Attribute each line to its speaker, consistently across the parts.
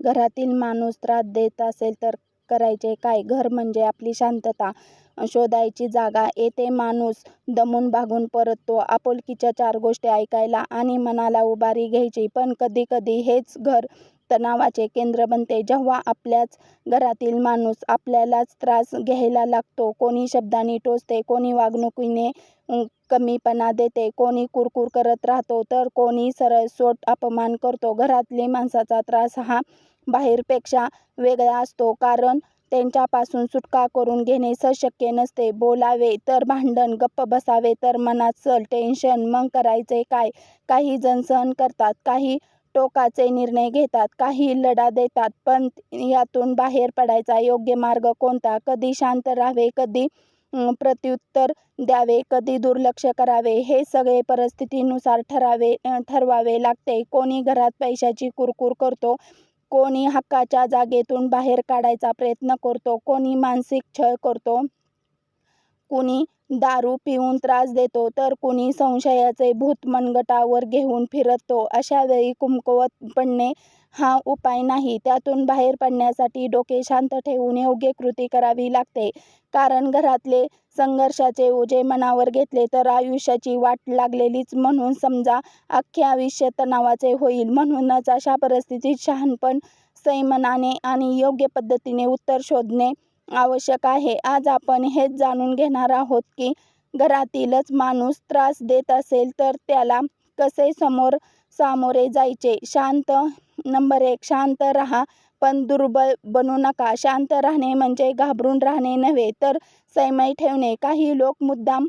Speaker 1: घरातील माणूस त्रास देत असेल तर करायचे काय? घर म्हणजे आपली शांतता शोधायची जागा. येथे माणूस दमून भागून परततो आपुलकीच्या चार गोष्टी ऐकायला आणि मनाला उभारी घ्यायची. पण कधी कधी हेच घर तणावाचे केंद्र बनते. जेव्हा आपल्याच घरातील माणूस आपल्यालाच त्रास घ्यायला लागतो. कोणी शब्दांनी टोचते, कोणी वागणुकीने कमीपणा देते, कोणी कुरकुर करत राहतो तर कोणी सरळसोट अपमान करतो. घरातली माणसाचा त्रास हा बाहेरपेक्षा वेगळा असतो कारण त्यांच्यापासून सुटका करून घेणे सशक्य शक्य नसते. बोलावे तर भांडण, गप्प बसावे तर मनात सल, टेन्शन. मग करायचे काय? काही जण सहन करतात, काही टोकाचे निर्णय घेतात, काही लढा देतात. पण यातून बाहेर पडायचा योग्य मार्ग कोणता? कधी शांत राहावे, कधी प्रत्युत्तर द्यावे, कधी दुर्लक्ष करावे हे सगळे परिस्थितीनुसार ठरावे ठरवावे लागते. कोणी घरात पैशाची कुरकुर करतो, कोणी हक्काच्या जागेतून बाहेर काढायचा प्रयत्न करतो, कोणी मानसिक छळ करतो, कुणी दारू पिऊन त्रास देतो तर कुणी संशयाचे भूत मनगटावर घेऊन फिरतो. अशावेळी कुमकुवत पडणे हा उपाय नाही. त्यातून बाहेर पडण्यासाठी डोके शांत ठेवून योग्य कृती करावी लागते. कारण घरातले संघर्षाचे ओझे मनावर घेतले तर आयुष्याची वाट लागलेलीच म्हणून समजा. अख्खे आयुष्य तणावाचे होईल. म्हणूनच अशा परिस्थितीत शहाणपण, संयमनाने आणि योग्य पद्धतीने उत्तर शोधणे आवश्यक आहे. आज आपण हेच जाणून घेणार आहोत की घरातीलच माणूस त्रास देत असेल तर त्याला कसे समोर सामोरे जायचे. शांत नंबर एक. शांत राहा पण दुर्बल बनू नका. शांत राहणे म्हणजे घाबरून राहणे नव्हे तर सैमय ठेवणे. काही लोक मुद्दाम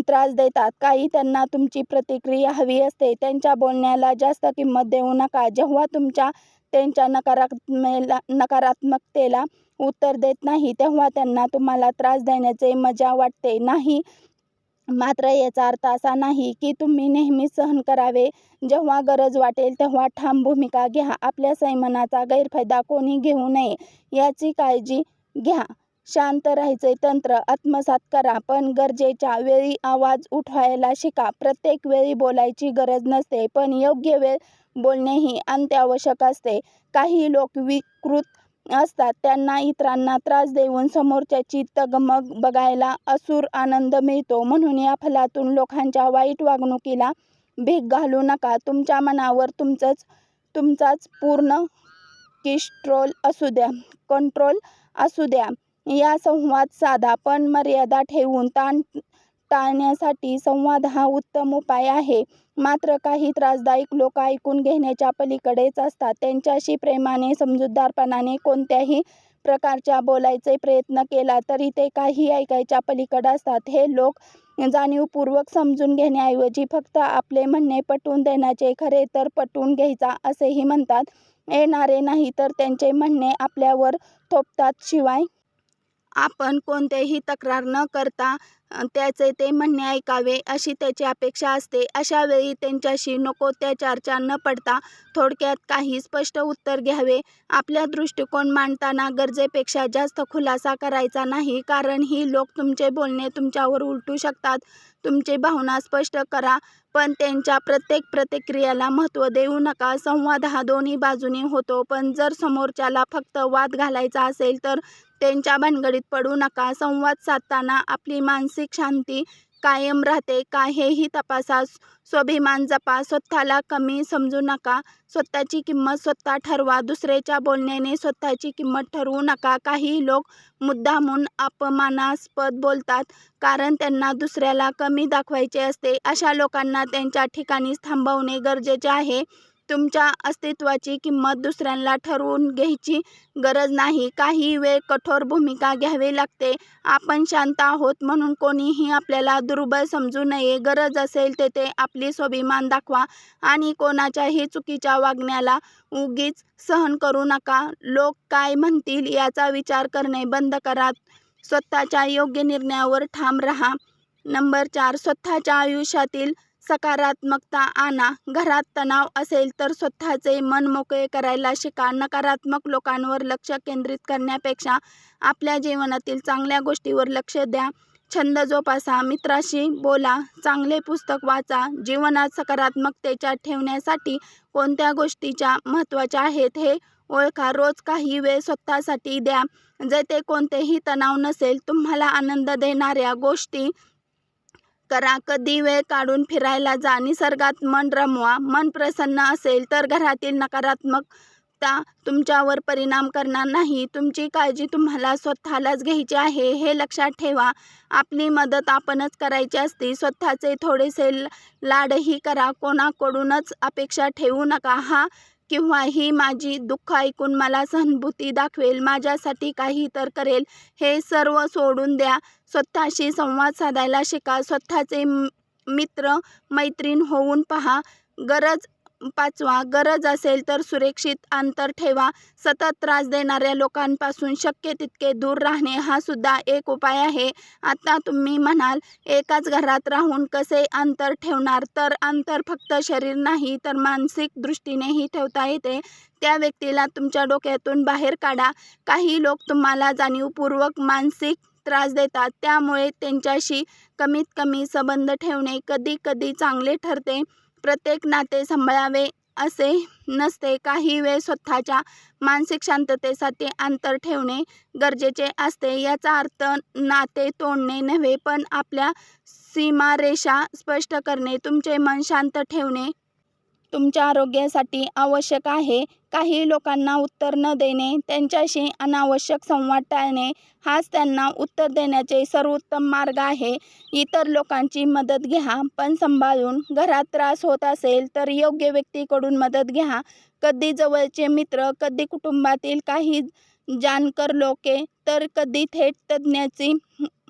Speaker 1: त्रास देतात काही त्यांना तुमची प्रतिक्रिया हवी असते. त्यांच्या बोलण्याला जास्त किंमत देऊ नका. जेव्हा तुमच्या त्यांच्या नकारात्मेला नकारात्मकतेला उत्तर देत नाही तेव्हा त्यांना तुम्हाला त्रास देण्याचे मजा वाटते नाही. मात्र याचा अर्थ असा नाही की तुम्ही नेहमी सहन करावे. जेव्हा गरज वाटेल तेव्हा ठाम भूमिका घ्या. आपल्या सैमनाचा गैरफायदा कोणी घेऊ नये याची काळजी घ्या. शांत राहायचे तंत्र आत्मसात करा पण गरजेच्या वेळी आवाज उठवायला शिका. प्रत्येक वेळी बोलायची गरज नसते पण योग्य वेळी बोलणेही अत्यावश्यक असते. काही लोक विकृत असतात. त्यांना इतरांना त्रास देऊन समोरच्याची तगमग बघायला असुर आनंद मिळतो. म्हणून या फलातून लोकांच्या वाईट वागणुकीला भीक घालू नका. तुमच्या मनावर तुमचाच पूर्ण किस्ट्रोल असू द्या कंट्रोल असू द्या. या संवाद साधा पण मर्यादा ठेवून ताण टाळण्यासाठी संवाद हा उत्तम उपाय आहे. मात्र काही त्रासदायक लोक ऐकून घेण्याच्या पलीकडेच असतात. त्यांच्याशी प्रेमाने, समजूतदारपणाने कोणत्याही प्रकारच्या बोलायचे प्रयत्न केला तरी ते काही ऐकायच्या पलीकडे असतात. हे लोक जाणीवपूर्वक समजून घेण्याऐवजी फक्त आपले म्हणणे पटवून देण्याचे खरे तर पटवून घ्यायचा असेही म्हणतात येणारे नाही तर त्यांचे म्हणणे आपल्यावर थोपतात. शिवाय आपण कोणतेही तक्रार न करता त्याचे ते म्हणणे ऐकावे अशी त्याची अपेक्षा असते. अशावेळी त्यांच्याशी नको त्या चर्चा न पडता थोडक्यात काही स्पष्ट उत्तर घ्यावे आपला दृष्टिकोन मांडताना गरजेपेक्षा जास्त खुलासा करायचा नाही. कारण ही लोक तुमचे बोलणे तुमच्यावर उलटू शकतात. तुमची भावना स्पष्ट करा पण त्यांच्या प्रत्येक प्रतिक्रियेला महत्त्व देऊ नका. संवाद हा दोन्ही बाजूनी होतो पण जर समोरच्याला फक्त वाद घालायचा असेल तर त्यांच्या भानगडीत पडू नका. संवाद साधताना आपली मानसिक शांती कायम राहते का हेही तपासा. स्वाभिमान जपा. स्वतःला कमी समजू नका. स्वतःची किंमत स्वतः ठरवा. दुसऱ्याच्या बोलण्याने स्वतःची किंमत ठरवू नका. काही लोक मुद्दामून अपमानास्पद बोलतात कारण त्यांना दुसऱ्याला कमी दाखवायचे असते. अशा लोकांना त्यांच्या ठिकाणीच थांबवणे गरजेचे आहे. तुमच्या अस्तित्वाची किंमत दुसऱ्यांना ठरवून घ्यायची गरज नाही. काही वेळ कठोर भूमिका घ्यावी लागते. आपण शांत आहोत म्हणून कोणीही आपल्याला दुर्बल समजू नये. गरज असेल तेथे आपली स्वाभिमान दाखवा आणि कोणाच्याही चुकीच्या वागण्याला उगीच सहन करू नका. लोक काय म्हणतील याचा विचार करणे बंद करा. स्वतःच्या योग्य निर्णयावर ठाम राहा. नंबर चार. स्वतःच्या आयुष्यातील सकारात्मकता आणा. घरात तणाव असेल तर स्वतःचे मन मोकळे करायला शिका. नकारात्मक लोकांवर लक्ष केंद्रित करण्यापेक्षा आपल्या जीवनातील चांगल्या गोष्टीवर लक्ष द्या. छंद जोपासा. मित्राशी बोला. चांगले पुस्तक वाचा. जीवनात सकारात्मकतेच्या ठेवण्यासाठी कोणत्या गोष्टीच्या महत्त्वाच्या आहेत हे ओळखा रोज काही वेळ स्वतःसाठी द्या जेथे कोणतेही तणाव नसेल तुम्हाला आनंद देणाऱ्या गोष्टी करा. कधी वेळ काढून फिरायला जा. निसर्गात मन रमवा. मन प्रसन्न असेल तर घरातील नकारात्मकता तुमच्यावर परिणाम करणार नाही. तुमची काळजी तुम्हाला स्वतःलाच घ्यायची आहे. हे लक्षात ठेवा. आपली मदत आपणच करायची असते. स्वतःचे थोडेसे लाडही करा. कोणाकडूनच अपेक्षा ठेवू नका. हा किंवा ही माझी दुःख ऐकून मला सहानुभूती दाखवेल माझ्यासाठी काही तर करेल हे सर्व सोडून द्या. स्वतःशी संवाद साधायला शिका. स्वतःचे मित्र मैत्रीण होऊन पहा. गरज पाचवा गरज असेल तर सुरक्षित अंतर ठेवा. सतत त्रास देणाऱ्या लोकांपासून शक्य तितके दूर राहणे हा सुद्धा एक उपाय आहे. आता तुम्ही म्हणाल एकाच घरात राहून कसे अंतर ठेवणार? तर अंतर फक्त शरीर नाही तर मानसिक दृष्टीनेही ठेवता येते. त्या व्यक्तीला तुमच्या डोक्यातून बाहेर काढा. काही लोक तुम्हाला जाणीवपूर्वक मानसिक त्रास देतात. त्यामुळे त्यांच्याशी कमीत कमी संबंध ठेवणे कधी कधी चांगले ठरते. प्रत्येक नाते सांभाळावे असे नसते. काही वेळ स्वतःच्या मानसिक शांततेसाठी अंतर ठेवणे गरजेचे असते. याचा अर्थ नाते तोडणे नव्हे पण आपल्या सीमारेषा स्पष्ट करणे तुमचे मन शांत ठेवणे तुमच्या आरोग्यासाठी आवश्यक आहे. काही लोकांना उत्तर न देणे त्यांच्याशी अनावश्यक संवाद टाळणे हाच त्यांना उत्तर देण्याचे सर्वोत्तम मार्ग आहे. इतर लोकांची मदत घ्या पण सांभाळून घरात त्रास होत असेल तर योग्य व्यक्तीकडून मदत घ्या. कधी जवळचे मित्र कधी कुटुंबातील काही जाणकार लोके तर कधी थेट तज्ज्ञाची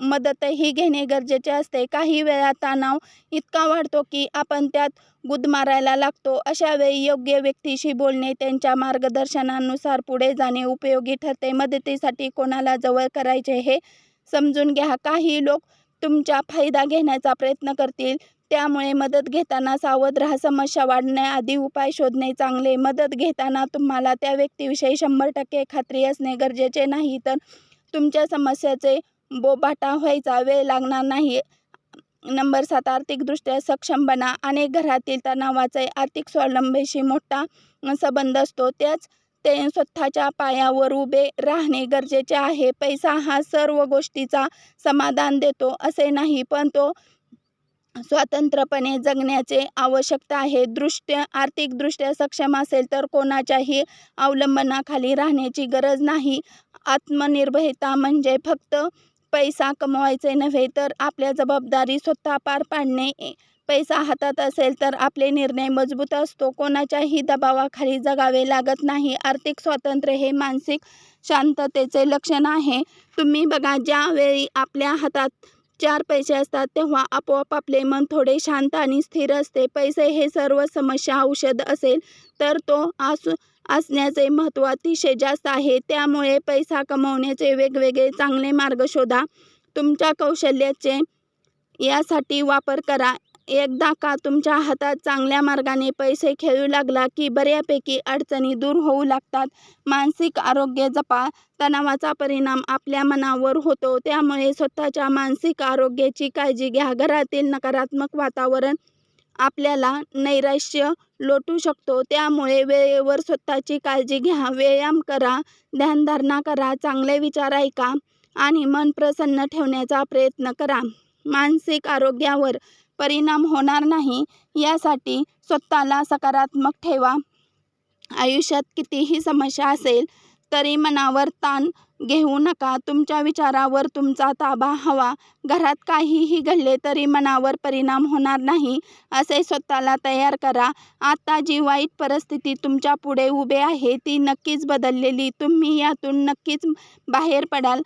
Speaker 1: मदतही घेणे गरजेचे असते. काही वेळा तणाव इतका वाढतो की आपण त्यात गुदमारायला लागतो. अशा वेळी योग्य व्यक्तीशी बोलणे त्यांच्या मार्गदर्शनानुसार पुढे जाणे उपयोगी ठरते. मदतीसाठी कोणाला जवळ करायचे हे समजून घ्या. काही लोक तुमचा फायदा घेण्याचा प्रयत्न करतील. त्यामुळे मदत घेताना सावध राहा. समस्या वाढण्याआधी उपाय शोधणे चांगले. मदत घेताना तुम्हाला त्या व्यक्तीविषयी शंभर टक्के खात्री असणे गरजेचे नाही. तर तुमच्या समस्याचे बोबाटा व्हायचा वेळ लागणार नाही. नंबर सात आर्थिकदृष्ट्या सक्षम बना. अनेक घरातील तणावाचे आर्थिक स्वावलंबीशी मोठा संबंध असतो. त्याच ते स्वतःच्या पायावर उभे राहणे गरजेचे आहे. पैसा हा सर्व गोष्टीचा समाधान देतो असे नाही पण तो स्वतंत्रपणे जगण्याचे आवश्यकता आहे. दृष्ट्या आर्थिकदृष्ट्या सक्षम असेल तर कोणाच्याही अवलंबनाखाली राहण्याची गरज नाही. आत्मनिर्भरता म्हणजे फक्त पैसा कमवायचे नव्हे तर आपल्या जबाबदारी स्वतः पार पाडणे. पैसा हातात असेल तर आपले निर्णय मजबूत असतो. कोणाच्याही दबावाखाली जगावे लागत नाही. आर्थिक स्वातंत्र्य हे मानसिक शांततेचे लक्षण आहे. तुम्ही बघा ज्यावेळी आपल्या हातात चार पैसे असतात तेव्हा आपोआप आपले मन थोडे शांत आणि स्थिर असते. पैसे हे सर्व समस्या औषध असेल तर तो असू असण्याचे महत्त्व अतिशय जास्त आहे. त्यामुळे पैसा कमवण्याचे वेगवेगळे चांगले मार्ग शोधा. तुमच्या कौशल्याचे यासाठी वापर करा. एकदा का तुमच्या हातात चांगल्या मार्गाने पैसे खेळू लागला की बऱ्यापैकी अडचणी दूर होऊ लागतात. मानसिक आरोग्य जपा. तणावाचा परिणाम आपल्या मनावर होतो. त्यामुळे स्वतःच्या मानसिक आरोग्याची काळजी घ्या. घरातील नकारात्मक वातावरण आपल्याला नैराश्य लोटू शकतो. त्यामुळे वेळेवर स्वतःची काळजी घ्या. व्यायाम करा. ध्यानधारणा करा. चांगले विचार ऐका आणि मन प्रसन्न ठेवण्याचा प्रयत्न करा. मानसिक आरोग्यावर परिणाम होणार नाही यासाठी स्वतःला सकारात्मक ठेवा. आयुष्यात कितीही समस्या असेल तरी मनावर ताण घेऊ नका. तुमच्या विचारावर तुमचा ताबा हवा. घरात काहीही घडले तरी मनावर परिणाम होणार नाही असे स्वतःला तयार करा. आता जी वाईट परिस्थिती तुमच्यापुढे उभे आहे ती नक्कीच बदललेली. तुम्ही यातून नक्कीच बाहेर पडाल.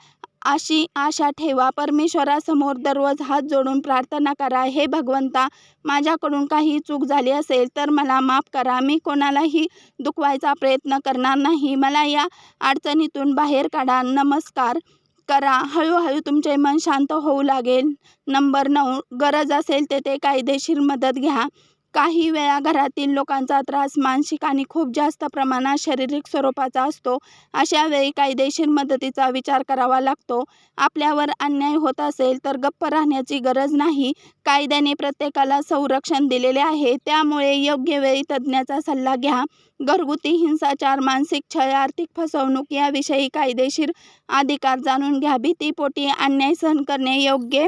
Speaker 1: अशी आशा ठेवा. परमेश्वरासमोर दररोज हात जोडून प्रार्थना करा. हे भगवंता माझ्याकडून काही चूक झाली असेल तर मला माफ करा. मी कोणालाही दुखवायचा प्रयत्न करणार नाही. मला या अडचणीतून बाहेर काढा. नमस्कार करा. हळूहळू तुमचे मन शांत होऊ लागेल. नंबर नऊ गरज असेल तेथे कायदेशीर मदत घ्या. काही वेळा घरातील लोकांचा त्रास मानसिक आणि खूप जास्त प्रमाणात शारीरिक स्वरूपाचा असतो. अशा वेळी कायदेशीर मदतीचा विचार करावा लागतो. आपल्यावर अन्याय होत असेल तर गप्प राहण्याची गरज नाही. कायद्याने प्रत्येकाला संरक्षण दिलेले आहे. त्यामुळे योग्य वेळी तज्ज्ञाचा सल्ला घ्या. घरगुती हिंसाचार मानसिक छळ आर्थिक फसवणूक याविषयी कायदेशीर अधिकार जाणून घ्या. भीतीपोटी अन्याय सहन करणे योग्य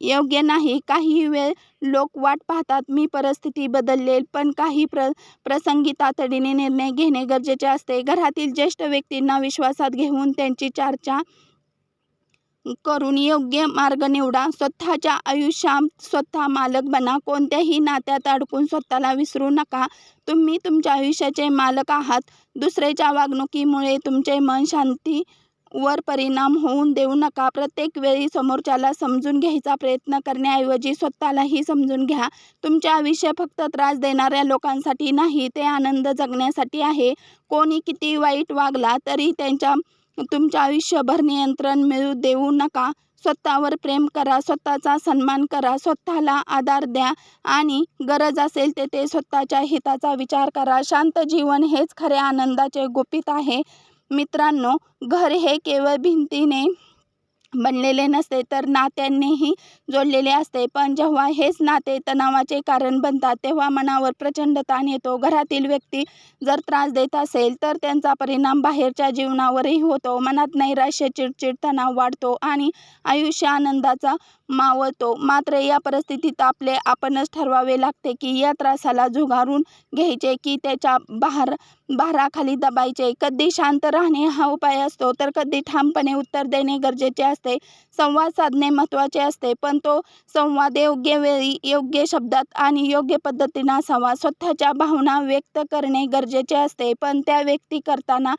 Speaker 1: योग्य नाही. काही वेळ लोक वाट पाहतात मी परिस्थिती बदलेल पण काही प्र प्रसंगी तातडीने निर्णय घेणे गरजेचे असते. घरातील ज्येष्ठ व्यक्तींना विश्वासात घेऊन त्यांची चर्चा करून योग्य मार्ग निवडा. स्वतःच्या आयुष्यात स्वतः मालक बना. कोणत्याही नात्यात अडकून स्वतःला विसरू नका. तुम्ही तुमच्या आयुष्याचे मालक आहात. दुसऱ्याच्या वागणुकीमुळे तुमचे मन शांती वर परिणाम होऊन देऊ नका. प्रत्येक वेळी समोरच्याला समजून घ्यायचा प्रयत्न करण्याऐवजी स्वतःलाही समजून घ्या. तुमचे आयुष्य फक्त त्रास देणाऱ्या लोकांसाठी नाही ते आनंद जगण्यासाठी आहे. कोणी किती वाईट वागला तरी त्यांच्या तुमच्या आयुष्यभर नियंत्रण मिळू देऊ नका. स्वतःवर प्रेम करा स्वतःचा सन्मान करा स्वतःला आधार द्या आणि गरज असेल तेथे स्वतःच्या हिताचा विचार करा. शांत जीवन हेच खरे आनंदाचे गुपित आहे. मित्रांनो घर हे केवळ भिंतीने बनलेले नसते तर नात्यांनीही जोडलेले असते. पण जेव्हा हेच नाते तणावाचे कारण बनतात तेव्हा मनावर प्रचंड ताण येतो. घरातील व्यक्ती जर त्रास देत असेल तर त्यांचा परिणाम बाहेरच्या जीवनावरही होतो. मनात नैराश्य चिडचिड तणाव वाढतो आणि आयुष्य आनंदाचा मावळतो. मात्र या परिस्थितीत आपले आपणच ठरवावे लागते की या त्रासाला झुगारून घ्यायचे की त्याच्या भार भाराखाली दबायचे. कधी शांत राहणे हा उपाय असतो तर कधी ठामपणे उत्तर देणे गरजेचे असते. संवाद साधणे महत्त्वाचे असते पण तो संवाद योग्य वेळी योग्य शब्दात आणि योग्य पद्धतीने असावा. स्वतःच्या भावना व्यक्त करणे गरजेचे असते पण त्या व्यक्ती करताना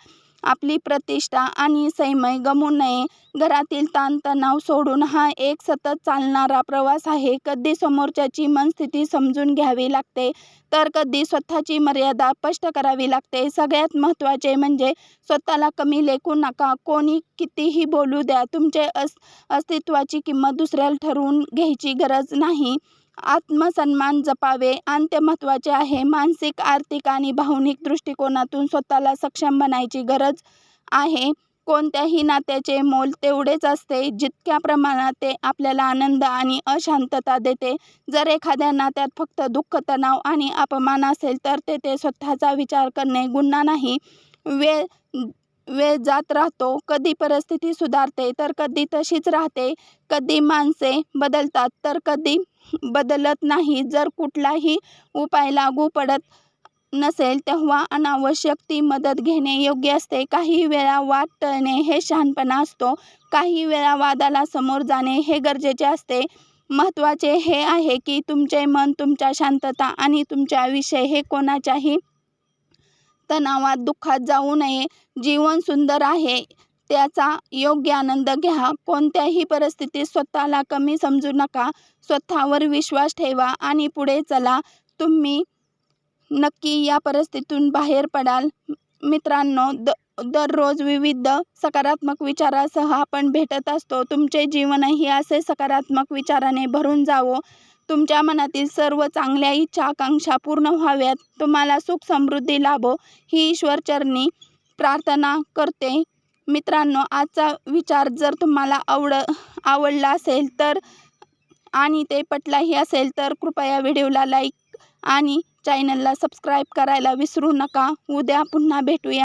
Speaker 1: आपली प्रतिष्ठा आणि सैमय गमवू नये. घरातील ताणतणाव सोडून हा एक सतत चालणारा प्रवास आहे. कधी समोरच्याची मनस्थिती समजून घ्यावी लागते तर कधी स्वतःची मर्यादा स्पष्ट करावी लागते. सगळ्यात महत्त्वाचे म्हणजे स्वतःला कमी लेखू नका. कोणी कितीही बोलू द्या तुमचे अस अस्तित्वाची किंमत दुसऱ्याला ठरवून घ्यायची गरज नाही. आत्मसन्मान जपावे. अंत्य महत्त्वाचे आहे. मानसिक आर्थिक आणि भावनिक दृष्टिकोनातून स्वतःला सक्षम बनायची गरज आहे. कोणत्याही नात्याचे मोल तेवढेच असते जितक्या प्रमाणात ते आपल्याला आनंद आणि अशांतता देते. जर एखाद्या नात्यात फक्त दुःख तणाव आणि अपमान असेल तर ते ते स्वतःचा विचार करणे गुन्हा नाही. वेळ वेळ जात राहतो. कधी परिस्थिती सुधारते तर कधी तशीच राहते. कधी माणसे बदलतात तर कधी बदलत नाही. जर कुठलाही उपाय लागू पडत नसेल तेव्हा अनावश्यक ती मदत घेणे योग्य असते. काही वेळा वाद टळणे हे शहाणपणा असतो. काही वेळा वादाला समोर जाणे हे गरजेचे असते. महत्त्वाचे हे आहे की तुमचे मन तुमच्या शांतता आणि तुमच्या विषय हे कोणाच्याही तणावात दुःखात जाऊ नये. जीवन सुंदर आहे. त्याचा योग्य आनंद घ्या. कोणत्याही परिस्थितीत स्वतःला कमी समजू नका. स्वतःवर विश्वास ठेवा आणि पुढे चला. तुम्ही नक्की या परिस्थितीतून बाहेर पडाल. मित्रांनो द दररोज विविध सकारात्मक विचारासह आपण भेटत असतो. तुमचे जीवनही असे सकारात्मक विचाराने भरून जावो. तुमच्या मनातील सर्व चांगल्या इच्छा आकांक्षा पूर्ण व्हाव्यात. तुम्हाला सुख समृद्धी लाभो. ही ईश्वरचरणी प्रार्थना करते. मित्रांनो आजचा विचार जर तुम्हाला आवड आवडला असेल तर आणि ते पटलाही असेल तर कृपया व्हिडिओला लाईक आणि चॅनलला सबस्क्राईब करायला विसरू नका. उद्या पुन्हा भेटूया.